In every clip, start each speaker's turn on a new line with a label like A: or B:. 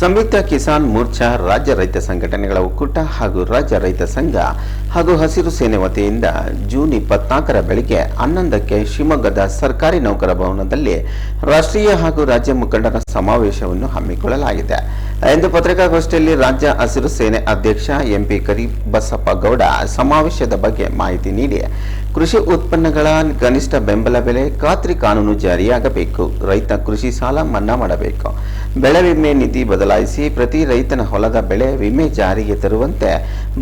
A: ಸಂಯುಕ್ತ ಕಿಸಾನ್ ಮೋರ್ಚಾ ರಾಜ್ಯ ರೈತ ಸಂಘಟನೆಗಳ ಒಕ್ಕೂಟ ಹಾಗೂ ರಾಜ್ಯ ರೈತ ಸಂಘ ಹಾಗೂ ಹಸಿರು ಸೇನೆ ವತಿಯಿಂದ ಜೂನ್ ಇಪ್ಪತ್ನಾಲ್ಕರ ಬೆಳಿಗ್ಗೆ ಹನ್ನೊಂದಕ್ಕೆ ಶಿವಮೊಗ್ಗದ ಸರ್ಕಾರಿ ನೌಕರ ಭವನದಲ್ಲಿ ರಾಷ್ಟ್ರೀಯ ಹಾಗೂ ರಾಜ್ಯ ಮುಖಂಡರ ಸಮಾವೇಶವನ್ನು ಹಮ್ಮಿಕೊಳ್ಳಲಾಗಿದೆ. ಎಂದು ಪತ್ರಿಕಾಗೋಷ್ಠಿಯಲ್ಲಿ ರಾಜ್ಯ ಹಸಿರು ಸೇನೆ ಅಧ್ಯಕ್ಷ ಎಂಪಿ ಕರಿಬಸಪ್ಪ ಗೌಡ ಸಮಾವೇಶದ ಬಗ್ಗೆ ಮಾಹಿತಿ ನೀಡಿ ಕೃಷಿ ಉತ್ಪನ್ನಗಳ ಕನಿಷ್ಠ ಬೆಂಬಲ ಬೆಲೆ ಖಾತ್ರಿ ಕಾನೂನು ಜಾರಿಯಾಗಬೇಕು. ರೈತ ಕೃಷಿ ಸಾಲ ಮನ್ನಾ ಮಾಡಬೇಕು. ಬೆಳೆ ವಿಮೆ ನಿಧಿ ಬದಲಾಯಿಸಿ ಪ್ರತಿ ರೈತನ ಹೊಲದ ಬೆಳೆ ವಿಮೆ ಜಾರಿಗೆ ತರುವಂತೆ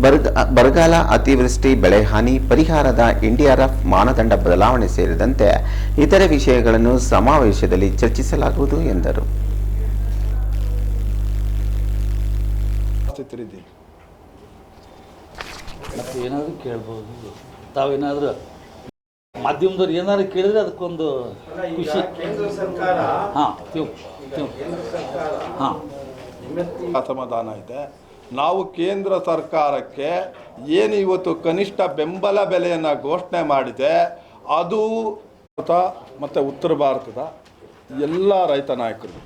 A: ಬರಗ, ಬರಗಾಲ ಅತಿವೃಷ್ಟಿ ಬೆಳೆ ಹಾನಿ ಪರಿಹಾರದ ಎನ್ಡಿಆರ್ಎಫ್ ಮಾನದಂಡ ಬದಲಾವಣೆ ಸೇರಿದಂತೆ ಇತರೆ ವಿಷಯಗಳನ್ನು ಸಮಾವೇಶದಲ್ಲಿ ಚರ್ಚಿಸಲಾಗುವುದು ಎಂದರು.
B: ಏನಾದರೂ ಕೇಳ್ಬೋದು. ತಾವೇನಾದರೂ ಮಾಧ್ಯಮದವ್ರು ಏನಾದ್ರು ಕೇಳಿದ್ರೆ ಅದಕ್ಕೊಂದು ಖುಷಿ. ಹಾಂ ಹಾಂ.
C: ಅಸಮಾಧಾನ ಇದೆ. ನಾವು ಕೇಂದ್ರ ಸರ್ಕಾರಕ್ಕೆ ಏನು ಇವತ್ತು ಕನಿಷ್ಠ ಬೆಂಬಲ ಬೆಲೆಯನ್ನು ಘೋಷಣೆ ಮಾಡಿದೆ, ಅದು ಭಾರತ ಮತ್ತು ಉತ್ತರ ಭಾರತದ ಎಲ್ಲ ರೈತ ನಾಯಕರು.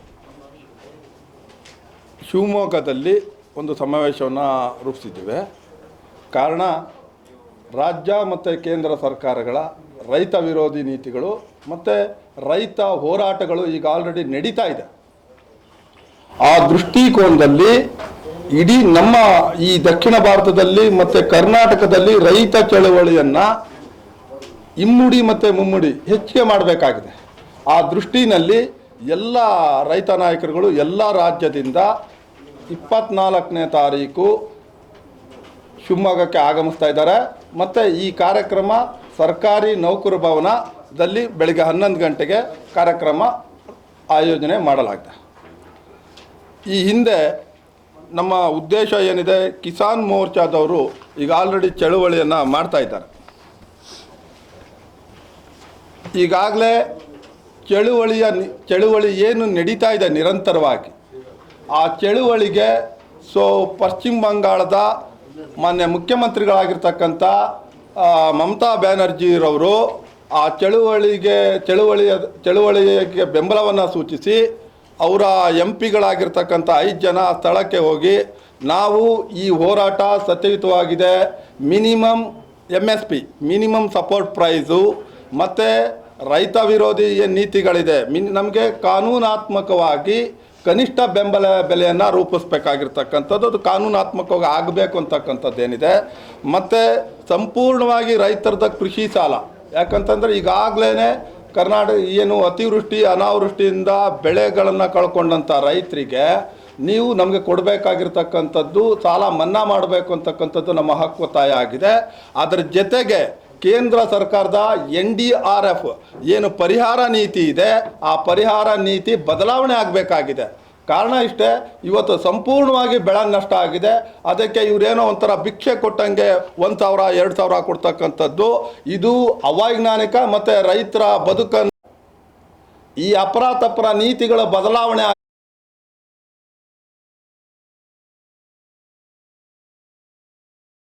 C: ಶಿವಮೊಗ್ಗದಲ್ಲಿ ಒಂದು ಸಮಾವೇಶವನ್ನು ರೂಪಿಸಿದ್ದೇವೆ. ಕಾರಣ, ರಾಜ್ಯ ಮತ್ತು ಕೇಂದ್ರ ಸರ್ಕಾರಗಳ ರೈತ ವಿರೋಧಿ ನೀತಿಗಳು ಮತ್ತು ರೈತ ಹೋರಾಟಗಳು ಈಗ ಆಲ್ರೆಡಿ ನಡೀತಾ ಇದೆ. ಆ ದೃಷ್ಟಿಕೋನದಲ್ಲಿ ಇಡೀ ನಮ್ಮ ಈ ದಕ್ಷಿಣ ಭಾರತದಲ್ಲಿ ಮತ್ತು ಕರ್ನಾಟಕದಲ್ಲಿ ರೈತ ಚಳವಳಿಯನ್ನು ಇಮ್ಮುಡಿ ಮತ್ತು ಮುಮ್ಮುಡಿ ಹೆಚ್ಚಿಗೆ ಮಾಡಬೇಕಾಗಿದೆ. ಆ ದೃಷ್ಟಿನಲ್ಲಿ ಎಲ್ಲ ರೈತ ನಾಯಕರುಗಳು ಎಲ್ಲ ರಾಜ್ಯದಿಂದ ಇಪ್ಪತ್ನಾಲ್ಕನೇ ತಾರೀಕು ಶಿವಮೊಗ್ಗಕ್ಕೆ ಆಗಮಿಸ್ತಾ ಇದ್ದಾರೆ. ಮತ್ತು ಈ ಕಾರ್ಯಕ್ರಮ ಸರ್ಕಾರಿ ನೌಕರ ಭವನದಲ್ಲಿ ಬೆಳಗ್ಗೆ ಹನ್ನೊಂದು ಗಂಟೆಗೆ ಕಾರ್ಯಕ್ರಮ ಆಯೋಜನೆ ಮಾಡಲಾಗಿದೆ. ಈ ಹಿಂದೆ ನಮ್ಮ ಉದ್ದೇಶ ಏನಿದೆ, ಕಿಸಾನ್ ಮೋರ್ಚಾದವರು ಈಗ ಆಲ್ರೆಡಿ ಚಳುವಳಿಯನ್ನು ಮಾಡ್ತಾ ಇದ್ದಾರೆ. ಈಗಾಗಲೇ ಚಳುವಳಿಯ ಚಳುವಳಿ ಏನು ನಡೀತಾ ಇದೆ ನಿರಂತರವಾಗಿ. ಆ ಚಳುವಳಿಗೆ ಸೊ ಪಶ್ಚಿಮ ಬಂಗಾಳದ ಮಾನ್ಯ ಮುಖ್ಯಮಂತ್ರಿಗಳಾಗಿರ್ತಕ್ಕಂಥ ಮಮತಾ ಬ್ಯಾನರ್ಜಿರವರು ಆ ಚಳುವಳಿಗೆ, ಚಳುವಳಿಯ, ಚಳುವಳಿಗೆ ಬೆಂಬಲವನ್ನು ಸೂಚಿಸಿ ಅವರ ಎಂ ಪಿಗಳಾಗಿರ್ತಕ್ಕಂಥ ಐದು ಜನ ಸ್ಥಳಕ್ಕೆ ಹೋಗಿ ನಾವು ಈ ಹೋರಾಟ ಸತ್ಯಯುತವಾಗಿದೆ. Minimum M S P minimum support price, ಮತ್ತು ರೈತ ವಿರೋಧಿ ಏನು ನೀತಿಗಳಿದೆ, ಮಿನ್, ನಮಗೆ ಕಾನೂನಾತ್ಮಕವಾಗಿ ಕನಿಷ್ಠ ಬೆಂಬಲ ಬೆಲೆಯನ್ನು ರೂಪಿಸ್ಬೇಕಾಗಿರ್ತಕ್ಕಂಥದ್ದು, ಅದು ಕಾನೂನಾತ್ಮಕವಾಗಿ ಆಗಬೇಕು ಅಂತಕ್ಕಂಥದ್ದೇನಿದೆ ಮತ್ತು ಸಂಪೂರ್ಣವಾಗಿ ರೈತರದ ಕೃಷಿ ಸಾಲ, ಯಾಕಂತಂದರೆ ಈಗಾಗಲೇ ಕರ್ನಾಟಕ ಏನು ಅತಿವೃಷ್ಟಿ, ಅನಾವೃಷ್ಟಿಯಿಂದ ಬೆಳೆಗಳನ್ನು ಕಳ್ಕೊಂಡಂಥ ರೈತರಿಗೆ ನೀವು ನಮಗೆ ಕೊಡಬೇಕಾಗಿರ್ತಕ್ಕಂಥದ್ದು, ಸಾಲ ಮನ್ನಾ ಮಾಡಬೇಕು ಅಂತಕ್ಕಂಥದ್ದು ನಮ್ಮ ಹಕ್ಕು ಆಗಿದೆ. ಅದರ ಜೊತೆಗೆ ಕೇಂದ್ರ ಸರ್ಕಾರದ ಎನ್ ಡಿ ಆರ್ ಎಫ್ ಏನು ಪರಿಹಾರ ನೀತಿ ಇದೆ, ಆ ಪರಿಹಾರ ನೀತಿ ಬದಲಾವಣೆ ಆಗಬೇಕಾಗಿದೆ. ಕಾರಣ ಇಷ್ಟೇ, ಇವತ್ತು ಸಂಪೂರ್ಣವಾಗಿ ಬೆಳೆ ನಷ್ಟ ಆಗಿದೆ. ಅದಕ್ಕೆ ಇವರೇನೋ ಒಂಥರ ಭಿಕ್ಷೆ ಕೊಟ್ಟಂಗೆ ಒಂದು ಸಾವಿರ, ಎರಡು ಸಾವಿರ ಕೊಡ್ತಕ್ಕಂಥದ್ದು. ಇದು ಅವೈಜ್ಞಾನಿಕ ಮತ್ತು ರೈತರ ಬದುಕನ್ನು ಈ ಅಪರಾಧಪರ ನೀತಿಗಳ ಬದಲಾವಣೆ